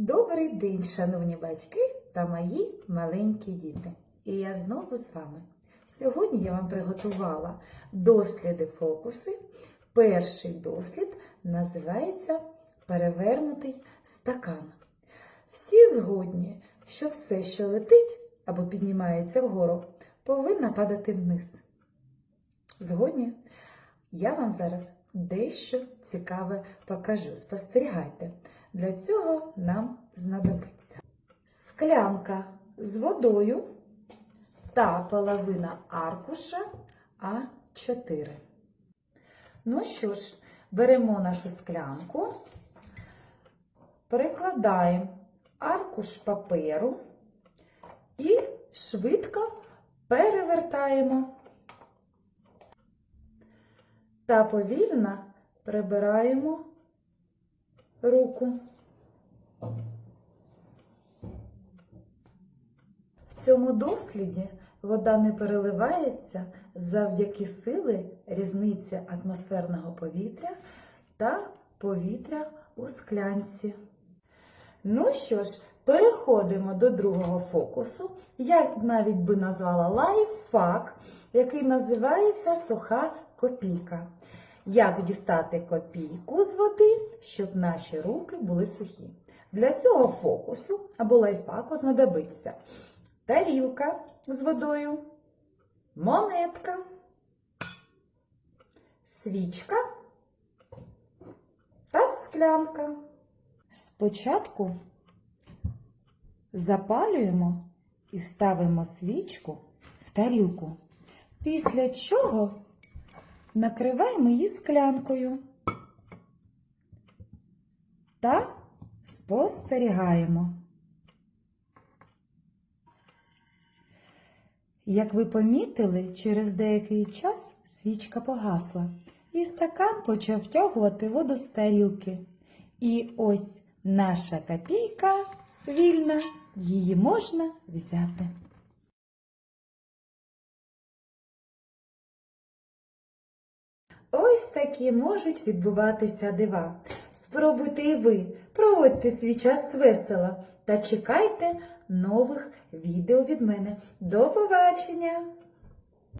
Добрий день, шановні батьки та мої маленькі діти. І я знову з вами. Сьогодні я вам приготувала досліди фокуси. Перший дослід називається Перевернутий стакан. Всі згодні, що все, що летить або піднімається вгору, повинно падати вниз. Згодні? Я вам зараз дещо цікаве покажу. Спостерігайте. Для цього нам знадобиться склянка з водою та половина аркуша А4. Ну що ж, беремо нашу склянку, перекладаємо аркуш паперу і швидко перевертаємо та повільно прибираємо руку. В цьому досліді вода не переливається завдяки сили різниці атмосферного повітря та повітря у склянці. Ну що ж, переходимо до другого фокусу. Я навіть би назвала лайфхак, який називається суха копійка. Як дістати копійку з води, щоб наші руки були сухі? Для цього фокусу або лайфхаку знадобиться тарілка з водою, монетка, свічка та склянка. Спочатку запалюємо і ставимо свічку в тарілку, після чого накриваємо її склянкою та спостерігаємо. Як ви помітили, через деякий час свічка погасла, і стакан почав втягувати воду з тарілки. І ось наша копійка вільна, її можна взяти. Ось такі можуть відбуватися дива. Спробуйте і ви, проводьте свій час весело та чекайте нових відео від мене. До побачення!